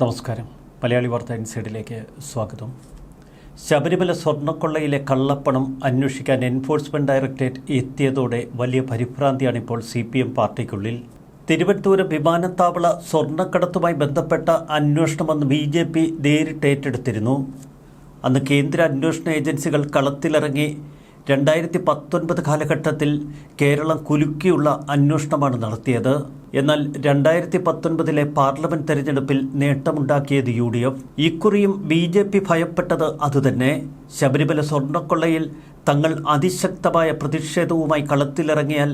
നമസ്കാരം. മലയാളി വാർത്ത ഇൻസൈഡിലേക്ക് സ്വാഗതം. ശബരിമല സ്വർണക്കൊള്ളയിലെ കള്ളപ്പണം അന്വേഷിക്കാൻ എൻഫോഴ്സ്മെന്റ് ഡയറക്ടറേറ്റ് എത്തിയതോടെ വലിയ പരിഭ്രാന്തിയാണ് ഇപ്പോൾ സി പി എം പാർട്ടിക്കുള്ളിൽ. തിരുവനന്തപുരം വിമാനത്താവള സ്വർണക്കടത്തുമായി ബന്ധപ്പെട്ട അന്വേഷണമെന്ന് ബി ജെ പി നേരിട്ട് ഏറ്റെടുത്തിരുന്നു. അന്ന് കേന്ദ്ര അന്വേഷണ ഏജൻസികൾ കളത്തിലിറങ്ങി രണ്ടായിരത്തി പത്തൊൻപത് കാലഘട്ടത്തിൽ കേരളം കുലുക്കിയുള്ള അന്വേഷണമാണ് നടത്തിയത്. എന്നാൽ രണ്ടായിരത്തി പത്തൊൻപതിലെ പാർലമെന്റ് തെരഞ്ഞെടുപ്പിൽ നേട്ടമുണ്ടാക്കിയത് യു ഡി എഫ് ഇക്കുറിയും ബി ജെ പി ഭയപ്പെട്ടത് അതുതന്നെ. ശബരിമല സ്വർണക്കൊള്ളയിൽ തങ്ങൾ അതിശക്തമായ പ്രതിഷേധവുമായി കളത്തിലിറങ്ങിയാൽ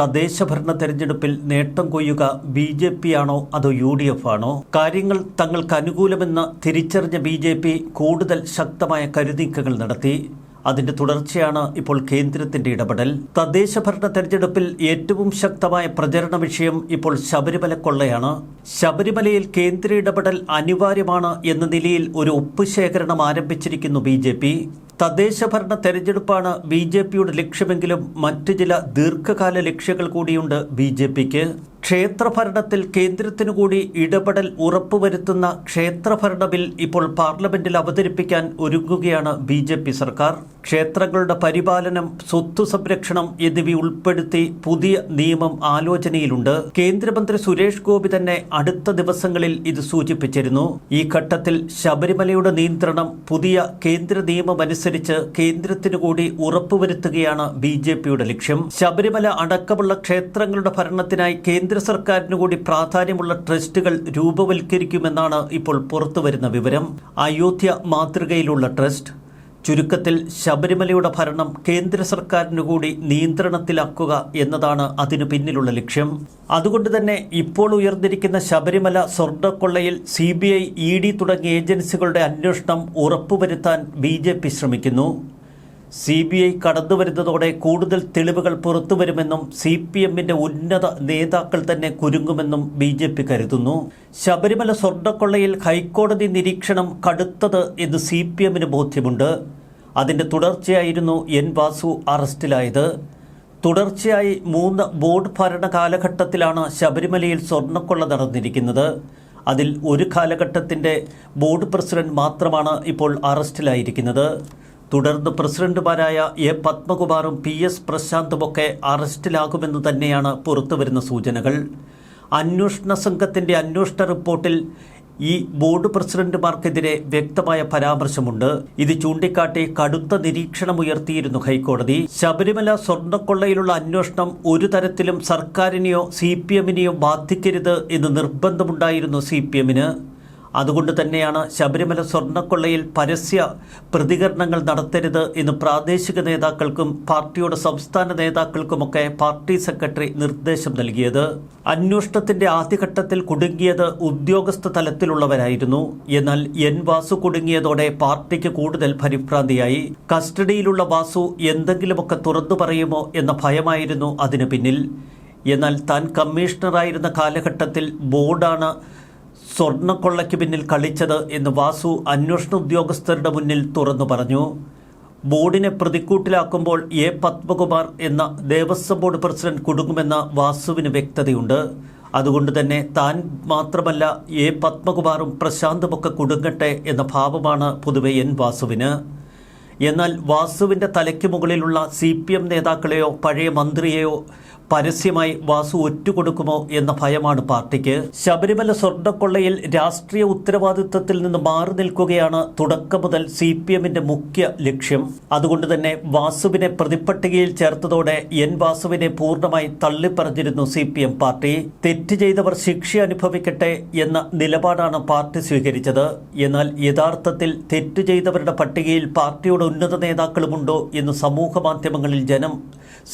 തദ്ദേശഭരണ തെരഞ്ഞെടുപ്പിൽ നേട്ടം കൊയ്യുക ബി ജെ പി ആണോ അതോ യു ഡി എഫ് ആണോ കാര്യങ്ങൾ തങ്ങൾക്ക് അനുകൂലമെന്ന് തിരിച്ചറിഞ്ഞ ബി ജെ പി കൂടുതൽ ശക്തമായ കരുനീക്കങ്ങൾ നടത്തി. അതിന്റെ തുടർച്ചയാണ് ഇപ്പോൾ കേന്ദ്രത്തിന്റെ ഇടപെടൽ. തദ്ദേശഭരണ തെരഞ്ഞെടുപ്പിൽ ഏറ്റവും ശക്തമായ പ്രചരണ വിഷയം ഇപ്പോൾ ശബരിമല കൊള്ളയാണ്. ശബരിമലയിൽ കേന്ദ്ര ഇടപെടൽ അനിവാര്യമാണ് എന്ന നിലയിൽ ഒരു ഒപ്പ് ശേഖരണം ആരംഭിച്ചിരിക്കുന്നു ബി ജെ പി. തദ്ദേശഭരണ തെരഞ്ഞെടുപ്പാണ് ബി ജെ പിയുടെ ലക്ഷ്യമെങ്കിലും മറ്റു ചില ദീർഘകാല ലക്ഷ്യങ്ങൾ കൂടിയുണ്ട് ബി ജെ പിക്ക്. ക്ഷേത്രഭരണത്തിൽ കേന്ദ്രത്തിനു കൂടി ഇടപെടൽ ഉറപ്പുവരുത്തുന്ന ക്ഷേത്രഭരണ ബിൽ ഇപ്പോൾ പാർലമെന്റിൽ അവതരിപ്പിക്കാൻ ഒരുങ്ങുകയാണ് ബി ജെ പി സർക്കാർ. ക്ഷേത്രങ്ങളുടെ പരിപാലനം സ്വത്തു സംരക്ഷണം എന്നിവ ഉൾപ്പെടുത്തി പുതിയ നിയമം ആലോചനയിലുണ്ട്. കേന്ദ്രമന്ത്രി സുരേഷ് ഗോപി തന്നെ അടുത്ത ദിവസങ്ങളിൽ ഇത് സൂചിപ്പിച്ചിരുന്നു. ഈ ഘട്ടത്തിൽ ശബരിമലയുടെ നിയന്ത്രണം പുതിയ കേന്ദ്ര നിയമമനുസരിച്ച് കേന്ദ്രത്തിനു കൂടി ഉറപ്പുവരുത്തുകയാണ് ബി ലക്ഷ്യം. ശബരിമല അടക്കമുള്ള ക്ഷേത്രങ്ങളുടെ ഭരണത്തിനായി കേന്ദ്ര സർക്കാരിനു കൂടി പ്രാധാന്യമുള്ള ട്രസ്റ്റുകൾ രൂപവൽക്കരിക്കുമെന്നാണ് ഇപ്പോൾ പുറത്തുവരുന്ന വിവരം. അയോധ്യ മാതൃകയിലുള്ള ട്രസ്റ്റ് ചുരുക്കത്തിൽ ശബരിമലയുടെ ഭരണം കേന്ദ്ര സർക്കാരിനു കൂടി നിയന്ത്രണത്തിലാക്കുക എന്നതാണ് അതിനു പിന്നിലുള്ള ലക്ഷ്യം. അതുകൊണ്ട് തന്നെ ഇപ്പോൾ ഉയർന്നിരിക്കുന്ന Sabarimala സ്വർണക്കൊള്ളയിൽ C B I E D തുടങ്ങിയ ഏജൻസികളുടെ അന്വേഷണം ഉറപ്പുവരുത്താൻ ബി ജെ പി ശ്രമിക്കുന്നു. സി ബി ഐ കടന്നുവരുന്നതോടെ കൂടുതൽ തെളിവുകൾ പുറത്തുവരുമെന്നും സി പി എമ്മിന്റെ ഉന്നത നേതാക്കൾ തന്നെ കുരുങ്ങുമെന്നും ബി ജെ പി കരുതുന്നു. ശബരിമല സ്വർണക്കൊള്ളയിൽ ഹൈക്കോടതി നിരീക്ഷണം കടുത്തത് എന്ന് സി പി എമ്മിന് ബോധ്യമുണ്ട്. അതിന്റെ തുടർച്ചയായിരുന്നു എൻ വാസു അറസ്റ്റിലായത്. തുടർച്ചയായി മൂന്ന് ബോർഡ് ഭരണ കാലഘട്ടത്തിലാണ് ശബരിമലയിൽ സ്വർണക്കൊള്ള നടന്നിരിക്കുന്നത്. അതിൽ ഒരു കാലഘട്ടത്തിന്റെ ബോർഡ് പ്രസിഡന്റ് മാത്രമാണ് ഇപ്പോൾ അറസ്റ്റിലായിരിക്കുന്നത്. തുടർന്ന് പ്രസിഡന്റുമാരായ എ പത്മകുമാറും പി എസ് പ്രശാന്തുമൊക്കെ അറസ്റ്റിലാകുമെന്ന് തന്നെയാണ് പുറത്തുവരുന്ന സൂചനകൾ. അന്വേഷണ സംഘത്തിന്റെ അന്വേഷണ റിപ്പോർട്ടിൽ ഈ ബോർഡ് പ്രസിഡന്റുമാർക്കെതിരെ വ്യക്തമായ പരാമർശമുണ്ട്. ഇത് ചൂണ്ടിക്കാട്ടി കടുത്ത നിരീക്ഷണമുയർത്തിയിരുന്നു ഹൈക്കോടതി. ശബരിമല സ്വർണക്കൊള്ളയിലുള്ള അന്വേഷണം ഒരു തരത്തിലും സർക്കാരിനെയോ സി പി എമ്മിനെയോ ബാധിക്കരുത് എന്ന് നിർബന്ധമുണ്ടായിരുന്നു സി പി എമ്മിന്. അതുകൊണ്ട് തന്നെയാണ് ശബരിമല സ്വർണക്കൊള്ളയിൽ പരസ്യ പ്രതികരണങ്ങൾ നടത്തരുത് എന്ന് പ്രാദേശിക നേതാക്കൾക്കും പാർട്ടിയുടെ സംസ്ഥാന നേതാക്കൾക്കുമൊക്കെ പാർട്ടി സെക്രട്ടറി നിർദ്ദേശം നൽകിയത്. അന്വേഷണത്തിന്റെ ആദ്യഘട്ടത്തിൽ കുടുങ്ങിയത് ഉദ്യോഗസ്ഥ തലത്തിലുള്ളവരായിരുന്നു. എന്നാൽ എൻ വാസു കുടുങ്ങിയതോടെ പാർട്ടിക്ക് കൂടുതൽ പരിഭ്രാന്തിയായി. കസ്റ്റഡിയിലുള്ള വാസു എന്തെങ്കിലുമൊക്കെ തുറന്നു പറയുമോ എന്ന ഭയമായിരുന്നു അതിനു പിന്നിൽ. എന്നാൽ താൻ കമ്മീഷണറായിരുന്ന കാലഘട്ടത്തിൽ ബോർഡാണ് സ്വർണക്കൊള്ളയ്ക്ക് പിന്നിൽ കളിച്ചത് എന്ന് വാസു അന്വേഷണ ഉദ്യോഗസ്ഥരുടെ മുന്നിൽ തുറന്നു പറഞ്ഞു. ബോർഡിനെ പ്രതിക്കൂട്ടിലാക്കുമ്പോൾ എ പത്മകുമാർ എന്ന ദേവസ്വം ബോർഡ് പ്രസിഡന്റ് കുടുങ്ങുമെന്ന വാസുവിന് വ്യക്തതയുണ്ട്. അതുകൊണ്ട് തന്നെ താൻ മാത്രമല്ല എ പത്മകുമാറും പ്രശാന്തുമൊക്കെ കുടുങ്ങട്ടെ എന്ന ഭാവമാണ് പൊതുവെ എൻ വാസുവിന്. എന്നാൽ വാസുവിന്റെ തലയ്ക്ക് മുകളിലുള്ള സി പി എം നേതാക്കളെയോ പഴയ മന്ത്രിയെയോ പരസ്യമായി വാസു ഒറ്റുകൊടുക്കുമോ എന്ന ഭയമാണ് പാർട്ടിക്ക്. ശബരിമല സ്വർണക്കൊള്ളയിൽ രാഷ്ട്രീയ ഉത്തരവാദിത്വത്തിൽ നിന്ന് മാറി നിൽക്കുകയാണ് തുടക്കം മുതൽ സി പി എമ്മിന്റെ മുഖ്യ ലക്ഷ്യം. അതുകൊണ്ട് തന്നെ വാസുവിനെ പ്രതിപ്പട്ടികയിൽ ചേർത്തതോടെ എൻ വാസുവിനെ പൂർണമായി തള്ളിപ്പറഞ്ഞിരുന്നു സി പി എം പാർട്ടി. തെറ്റ് ചെയ്തവർ ശിക്ഷ അനുഭവിക്കട്ടെ എന്ന നിലപാടാണ് പാർട്ടി സ്വീകരിച്ചത്. എന്നാൽ യഥാർത്ഥത്തിൽ തെറ്റ് ചെയ്തവരുടെ പട്ടികയിൽ പാർട്ടിയുടെ ഉന്നത നേതാക്കളുമുണ്ടോ എന്ന് സമൂഹ മാധ്യമങ്ങളിൽ ജനം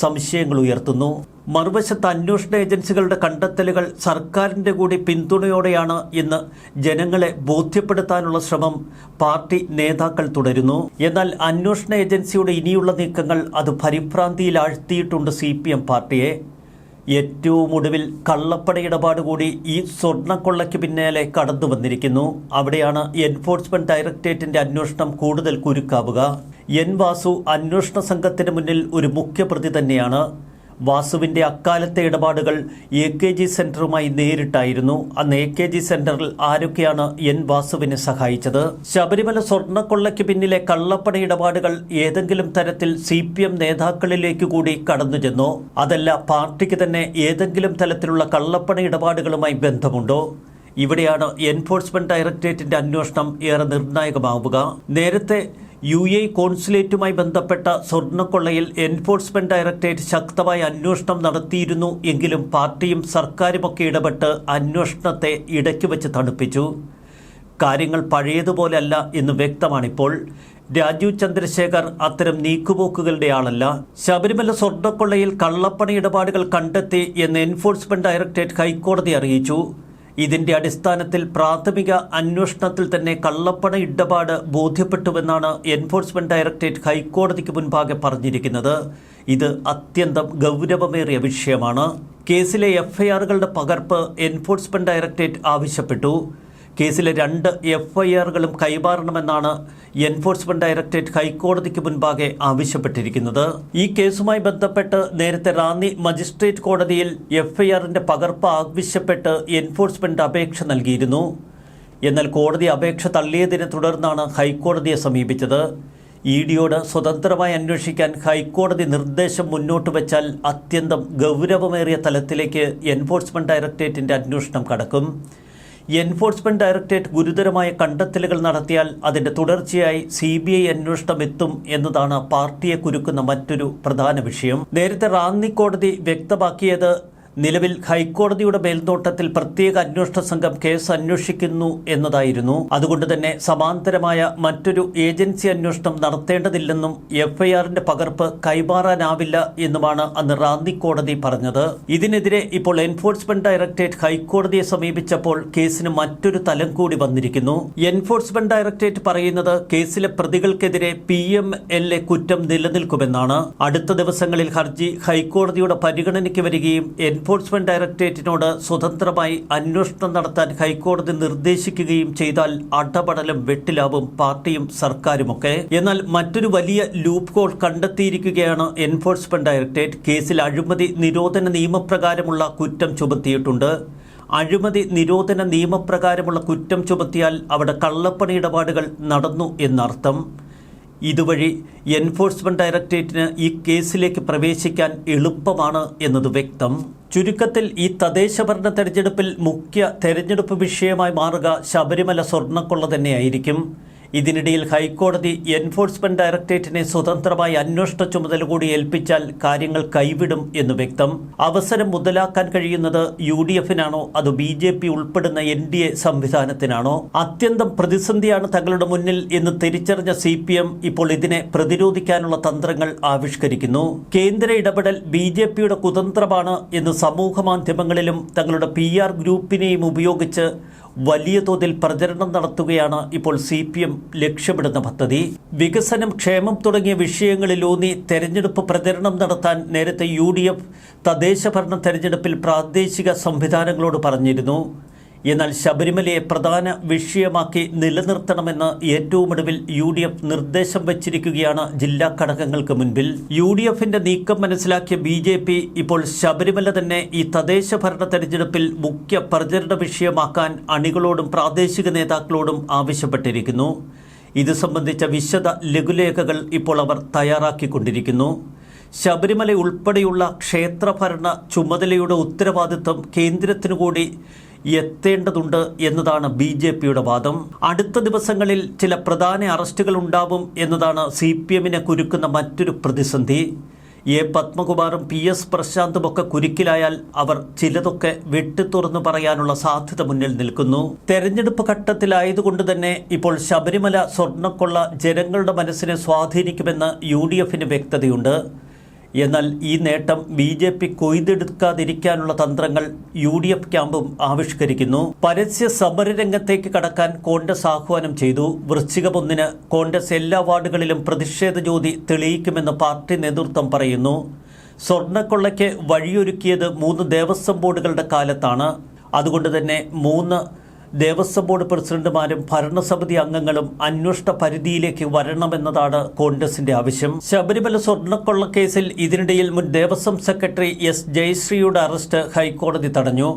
സംശയങ്ങൾ ഉയർത്തുന്നു. മറുവശത്ത് അന്വേഷണ ഏജൻസികളുടെ കണ്ടെത്തലുകൾ സർക്കാരിന്റെ കൂടി പിന്തുണയോടെയാണ് ഇന്ന് ജനങ്ങളെ ബോധ്യപ്പെടുത്താനുള്ള ശ്രമം പാർട്ടി നേതാക്കൾ തുടരുന്നു. എന്നാൽ അന്വേഷണ ഏജൻസിയുടെ ഇനിയുള്ള നീക്കങ്ങൾ അത് പരിഭ്രാന്തിയിലാഴ്ത്തിയിട്ടുണ്ട് സി പി എം പാർട്ടിയെ. ഏറ്റവും ഒടുവിൽ കള്ളപ്പട ഇടപാട് കൂടി ഈ സ്വർണക്കൊള്ളയ്ക്ക് പിന്നാലെ കടന്നു വന്നിരിക്കുന്നു. അവിടെയാണ് എൻഫോഴ്സ്മെന്റ് ഡയറക്ടറേറ്റിന്റെ അന്വേഷണം കൂടുതൽ കുരുക്കാവുക. എൻ വാസു അന്വേഷണ സംഘത്തിന് മുന്നിൽ ഒരു മുഖ്യപ്രതി തന്നെയാണ്. വാസുവിന്റെ അക്കാലത്തെ ഇടപാടുകൾ എ കെ ജി സെന്ററുമായി നേരിട്ടായിരുന്നു. അന്ന് എ കെ ജി സെന്ററിൽ ആരൊക്കെയാണ് എൻ വാസുവിനെ സഹായിച്ചത്? ശബരിമല സ്വർണക്കൊള്ളയ്ക്ക് പിന്നിലെ കള്ളപ്പണ ഇടപാടുകൾ ഏതെങ്കിലും തരത്തിൽ സി പി എം നേതാക്കളിലേക്ക് കൂടി കടന്നു ചെന്നോ. അതല്ല പാർട്ടിക്ക് തന്നെ ഏതെങ്കിലും തരത്തിലുള്ള കള്ളപ്പണ ഇടപാടുകളുമായി ബന്ധമുണ്ടോ? ഇവിടെയാണ് എൻഫോഴ്സ്മെന്റ് ഡയറക്ടറേറ്റിന്റെ അന്വേഷണം ഏറെ നിർണായകമാവുക. നേരത്തെ യു എ കോൺസുലേറ്റുമായി ബന്ധപ്പെട്ട സ്വർണക്കൊള്ളയിൽ എൻഫോഴ്സ്മെന്റ് ഡയറക്ടറേറ്റ് ശക്തമായ അന്വേഷണം നടത്തിയിരുന്നു എങ്കിലും പാർട്ടിയും സർക്കാരുമൊക്കെ ഇടപെട്ട് അന്വേഷണത്തെ ഇടയ്ക്ക് വെച്ച് തണുപ്പിച്ചു. കാര്യങ്ങൾ പഴയതുപോലെയല്ല എന്ന് വ്യക്തമാണിപ്പോൾ. രാജീവ് ചന്ദ്രശേഖർ അത്തരം നീക്കുപോക്കുകളുടെ ആളല്ല. ശബരിമല സ്വർണക്കൊള്ളയിൽ കള്ളപ്പണ ഇടപാടുകൾ കണ്ടെത്തി എന്ന് എൻഫോഴ്സ്മെന്റ് ഡയറക്ടറേറ്റ് ഹൈക്കോടതി അറിയിച്ചു. ഇതിന്റെ അടിസ്ഥാനത്തിൽ പ്രാഥമിക അന്വേഷണത്തിൽ തന്നെ കള്ളപ്പണ ഇടപാട് ബോധ്യപ്പെട്ടുവെന്നാണ് എൻഫോഴ്സ്മെന്റ് ഡയറക്ടറേറ്റ് ഹൈക്കോടതിക്ക് മുൻപാകെ പറഞ്ഞിരിക്കുന്നത്. ഇത് അത്യന്തം ഗൗരവമേറിയ വിഷയമാണ്. കേസിലെ എഫ്ഐആറുകളുടെ പകർപ്പ് എൻഫോഴ്സ്മെന്റ് ഡയറക്ടറേറ്റ് ആവശ്യപ്പെട്ടു. കേസിലെ രണ്ട് എഫ്ഐആറുകളും കൈമാറണമെന്നാണ് എൻഫോഴ്സ്മെന്റ് ഡയറക്ടറേറ്റ് ഹൈക്കോടതിക്ക് മുൻപാകെ ആവശ്യപ്പെട്ടിരിക്കുന്നത്. ഈ കേസുമായി ബന്ധപ്പെട്ട് നേരത്തെ റാന്നി മജിസ്ട്രേറ്റ് കോടതിയിൽ എഫ്ഐആറിന്റെ പകർപ്പ് ആവശ്യപ്പെട്ട് എൻഫോഴ്സ്മെന്റ് അപേക്ഷ നൽകിയിരുന്നു. എന്നാൽ കോടതി അപേക്ഷ തള്ളിയതിനെ തുടർന്നാണ് ഹൈക്കോടതിയെ സമീപിച്ചത്. ഇ ഡിയോട് സ്വതന്ത്രമായി അന്വേഷിക്കാൻ ഹൈക്കോടതി നിർദ്ദേശം മുന്നോട്ട് വെച്ചാൽ അത്യന്തം ഗൗരവമേറിയ തലത്തിലേക്ക് എൻഫോഴ്സ്മെന്റ് ഡയറക്ടറേറ്റിന്റെ അന്വേഷണം കടക്കും. എൻഫോഴ്സ്മെന്റ് ഡയറക്ടറേറ്റ് ഗുരുതരമായ കണ്ടെത്തലുകൾ നടത്തിയാൽ അതിന്റെ തുടർച്ചയായി സി ബി ഐ അന്വേഷണം എത്തും എന്നതാണ് പാർട്ടിയെ കുരുക്കുന്ന മറ്റൊരു പ്രധാന വിഷയം. നേരത്തെ റാന്നി കോടതി വ്യക്തമാക്കിയത് നിലവിൽ ഹൈക്കോടതിയുടെ മേൽനോട്ടത്തിൽ പ്രത്യേക അന്വേഷണ സംഘം കേസ് അന്വേഷിക്കുന്നു എന്നതായിരുന്നു. അതുകൊണ്ട് തന്നെ സമാന്തരമായ മറ്റൊരു ഏജൻസി അന്വേഷണം നടത്തേണ്ടതില്ലെന്നും എഫ്ഐആറിന്റെ പകർപ്പ് കൈമാറാനാവില്ല എന്നുമാണ് അന്ന് റാന്നി കോടതി പറഞ്ഞത്. ഇതിനെതിരെ ഇപ്പോൾ എൻഫോഴ്സ്മെന്റ് ഡയറക്ടറേറ്റ് ഹൈക്കോടതിയെ സമീപിച്ചപ്പോൾ കേസിന് മറ്റൊരു തലം കൂടി വന്നിരിക്കുന്നു. എൻഫോഴ്സ്മെന്റ് ഡയറക്ടറേറ്റ് പറയുന്നത് കേസിലെ പ്രതികൾക്കെതിരെ പി എം എൽ എ കുറ്റം നിലനിൽക്കുമെന്നാണ്. അടുത്ത ദിവസങ്ങളിൽ ഹർജി ഹൈക്കോടതിയുടെ പരിഗണനയ്ക്ക് വരികയും എൻഫോഴ്സ്മെന്റ് ഡയറക്ടറേറ്റിനോട് സ്വതന്ത്രമായി അന്വേഷണം നടത്താൻ ഹൈക്കോടതി നിർദ്ദേശിക്കുകയും ചെയ്താൽ അടപടലം വെട്ടിലാവും പാർട്ടിയും സർക്കാരുമൊക്കെ. എന്നാൽ മറ്റൊരു വലിയ ലൂപ്പ് ഹോൾ കണ്ടെത്തിയിരിക്കുകയാണ് എൻഫോഴ്സ്മെന്റ് ഡയറക്ടറേറ്റ്. കേസിൽ അഴിമതി നിരോധന നിയമപ്രകാരമുള്ള കുറ്റം ചുമത്തിയിട്ടുണ്ട്. അഴിമതി നിരോധന നിയമപ്രകാരമുള്ള കുറ്റം ചുമത്തിയാൽ അവിടെ കള്ളപ്പണി ഇടപാടുകൾ നടന്നു എന്നർത്ഥം. ഇതുവഴി എൻഫോഴ്സ്മെന്റ് ഡയറക്ടറേറ്റിന് ഈ കേസിലേക്ക് പ്രവേശിക്കാൻ എളുപ്പമാണ് എന്നത് വ്യക്തം. ചുരുക്കത്തിൽ ഈ തദ്ദേശഭരണ തെരഞ്ഞെടുപ്പിൽ മുഖ്യ തെരഞ്ഞെടുപ്പ് വിഷയമായി മാറുക ശബരിമല സ്വർണക്കൊള്ള തന്നെയായിരിക്കും. ഇതിനിടയിൽ ഹൈക്കോടതി എൻഫോഴ്സ്മെന്റ് ഡയറക്ടറേറ്റിനെ സ്വതന്ത്രമായി അന്വേഷണ ചുമതല കൂടി ഏൽപ്പിച്ചാൽ കാര്യങ്ങൾ കൈവിടും എന്ന് വ്യക്തം. അവസരം മുതലാക്കാൻ കഴിയുന്നത് യു ഡി എഫിനാണോ അത് ബി ജെ പി ഉൾപ്പെടുന്ന എൻ ഡി എ സംവിധാനത്തിനാണോ? അത്യന്തം പ്രതിസന്ധിയാണ് തങ്ങളുടെ മുന്നിൽ എന്ന് തിരിച്ചറിഞ്ഞ സി പി എം ഇപ്പോൾ ഇതിനെ പ്രതിരോധിക്കാനുള്ള തന്ത്രങ്ങൾ ആവിഷ്കരിക്കുന്നു. കേന്ദ്ര ഇടപെടൽ ബി ജെ പിയുടെ കുതന്ത്രമാണ് എന്ന് സമൂഹ മാധ്യമങ്ങളിലും തങ്ങളുടെ പി ആർ ഗ്രൂപ്പിനെയും ഉപയോഗിച്ച് വലിയ തോതിൽ പ്രചരണം നടത്തുകയാണ് ഇപ്പോൾ സി പി എം ലക്ഷ്യമിടുന്ന പദ്ധതി. വികസനം ക്ഷേമം തുടങ്ങിയ വിഷയങ്ങളിലൂന്നി തെരഞ്ഞെടുപ്പ് പ്രചരണം നടത്താൻ നേരത്തെ യു ഡി എഫ് തദ്ദേശഭരണ തെരഞ്ഞെടുപ്പിൽ പ്രാദേശിക സംവിധാനങ്ങളോട് പറഞ്ഞിരുന്നു. എന്നാൽ ശബരിമലയെ പ്രധാന വിഷയമാക്കി നിലനിർത്തണമെന്ന് ഏറ്റവും ഒടുവിൽ യു ഡി എഫ് നിർദ്ദേശം വച്ചിരിക്കുകയാണ് ജില്ലാ ഘടകങ്ങൾക്ക് മുൻപിൽ. യു ഡി എഫിന്റെ നീക്കം മനസ്സിലാക്കിയ ബി ജെ പി ഇപ്പോൾ ശബരിമല തന്നെ ഈ തദ്ദേശ ഭരണ തെരഞ്ഞെടുപ്പിൽ മുഖ്യ പ്രചരണ വിഷയമാക്കാൻ അണികളോടും പ്രാദേശിക നേതാക്കളോടും ആവശ്യപ്പെട്ടിരിക്കുന്നു. ഇത് സംബന്ധിച്ച വിശദ ലഘുലേഖകൾ ഇപ്പോൾ അവർ തയ്യാറാക്കിക്കൊണ്ടിരിക്കുന്നു. ശബരിമല ഉൾപ്പെടെയുള്ള ക്ഷേത്രഭരണ ചുമതലയുടെ ഉത്തരവാദിത്വം കേന്ദ്രത്തിനു കൂടി എത്തേണ്ടതുണ്ട് എന്നതാണ് ബി ജെ പിയുടെ വാദം. അടുത്ത ദിവസങ്ങളിൽ ചില പ്രധാന അറസ്റ്റുകൾ ഉണ്ടാവും എന്നതാണ് സി പി എമ്മിനെ കുരുക്കുന്ന മറ്റൊരു പ്രതിസന്ധി. എ പത്മകുമാറും പി എസ് പ്രശാന്തും ഒക്കെ കുരുക്കിലായാൽ അവർ ചിലതൊക്കെ വെട്ടിത്തുറന്നു പറയാനുള്ള സാധ്യത മുന്നിൽ നിൽക്കുന്നു. തെരഞ്ഞെടുപ്പ് ഘട്ടത്തിലായതുകൊണ്ട് തന്നെ ഇപ്പോൾ ശബരിമല സ്വർണക്കൊള്ള ജനങ്ങളുടെ മനസ്സിനെ സ്വാധീനിക്കുമെന്ന് യു ഡി എഫിന് വ്യക്തതയുണ്ട്. എന്നാൽ ഈ നേട്ടം ബി ജെ പി കൊയ്തെടുക്കാതിരിക്കാനുള്ള തന്ത്രങ്ങൾ യു ഡി എഫ് ക്യാമ്പും ആവിഷ്കരിക്കുന്നു. പരസ്യ സമരരംഗത്തേക്ക് കടക്കാൻ കോൺഗ്രസ് ആഹ്വാനം ചെയ്തു. വൃശ്ചികം ഒന്നിന് കോൺഗ്രസ് എല്ലാ വാർഡുകളിലും പ്രതിഷേധ ജ്യോതി തെളിയിക്കുമെന്ന് പാർട്ടി നേതൃത്വം പറയുന്നു. സ്വർണക്കൊള്ളയ്ക്ക് വഴിയൊരുക്കിയത് മൂന്ന് ദേവസ്വം ബോർഡുകളുടെ കാലത്താണ്. അതുകൊണ്ട് തന്നെ മൂന്ന് ദേവസ്വം ബോർഡ് പ്രസിഡന്റുമാരും ഭരണസമിതി അംഗങ്ങളും അന്വേഷണ പരിധിയിലേക്ക് വരണമെന്നതാണ് കോൺഗ്രസിന്റെ ആവശ്യം. ശബരിമല സ്വർണക്കൊള്ള കേസിൽ ഇതിനിടയിൽ മുൻ ദേവസ്വം സെക്രട്ടറി എസ് ജയശ്രീയുടെ അറസ്റ്റ് ഹൈക്കോടതി തടഞ്ഞു.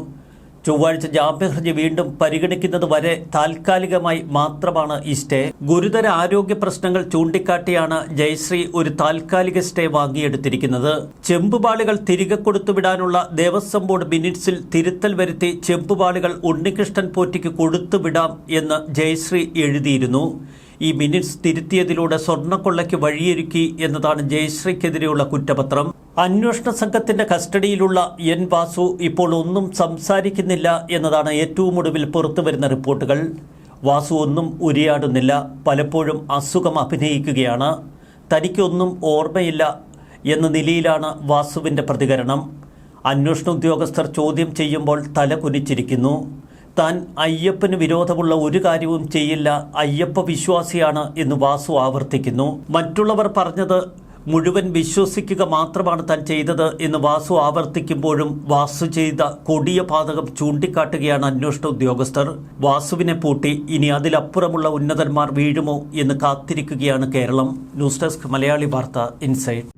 ചൊവ്വാഴ്ച ജാമ്യഹർജി വീണ്ടും പരിഗണിക്കുന്നത് വരെ താൽക്കാലികമായി മാത്രമാണ് ഈ സ്റ്റേ. ഗുരുതര ആരോഗ്യ പ്രശ്നങ്ങൾ ചൂണ്ടിക്കാട്ടിയാണ് ജയശ്രീ ഒരു താൽക്കാലിക സ്റ്റേ വാങ്ങിയെടുത്തിരിക്കുന്നത്. ചെമ്പുപാളികൾ തിരികെ കൊടുത്തുവിടാനുള്ള ദേവസ്വം ബോർഡ് മിനിറ്റ്സിൽ തിരുത്തൽ വരുത്തി ചെമ്പുപാളികൾ ഉണ്ണികൃഷ്ണൻ പോറ്റിക്ക് കൊടുത്തുവിടാം എന്ന് ജയശ്രീ എഴുതിയിരുന്നു. ഈ മിനിറ്റ്സ് തിരുത്തിയതിലൂടെ സ്വർണക്കൊള്ളയ്ക്ക് വഴിയൊരുക്കി എന്നതാണ് ജയശ്രീക്കെതിരെയുള്ള കുറ്റപത്രം. അന്വേഷണ സംഘത്തിന്റെ കസ്റ്റഡിയിലുള്ള എൻ വാസു ഇപ്പോൾ ഒന്നും സംസാരിക്കുന്നില്ല എന്നതാണ് ഏറ്റവും ഒടുവിൽ പുറത്തുവരുന്ന റിപ്പോർട്ടുകൾ. വാസു ഒന്നും ഉരിയാടുന്നില്ല. പലപ്പോഴും അസുഖം അഭിനയിക്കുകയാണ്. തനിക്കൊന്നും ഓർമ്മയില്ല എന്ന നിലയിലാണ് വാസുവിന്റെ പ്രതികരണം. അന്വേഷണ ഉദ്യോഗസ്ഥർ ചോദ്യം ചെയ്യുമ്പോൾ തല കുനിച്ചിരിക്കുന്നു. താൻ അയ്യപ്പന് വിരോധമുള്ള ഒരു കാര്യവും ചെയ്യില്ല. അയ്യപ്പ വിശ്വാസിയാണ് എന്ന് വാസു ആവർത്തിക്കുന്നു. മറ്റുള്ളവർ പറഞ്ഞത് മുഴുവൻ വിശ്വസിക്കുക മാത്രമാണ് താൻ ചെയ്തത് എന്ന് വാസു ആവർത്തിക്കുമ്പോഴും വാസു ചെയ്ത കൊടിയ പാതകം ചൂണ്ടിക്കാട്ടുകയാണ് അന്വേഷണ ഉദ്യോഗസ്ഥർ. വാസുവിനെ പൂട്ടി ഇനി അതിലപ്പുറമുള്ള ഉന്നതന്മാർ വീഴുമോ എന്ന് കാത്തിരിക്കുകയാണ് കേരളം. ന്യൂസ് ഡെസ്ക് മലയാളി വാർത്ത ഇൻസൈറ്റ്.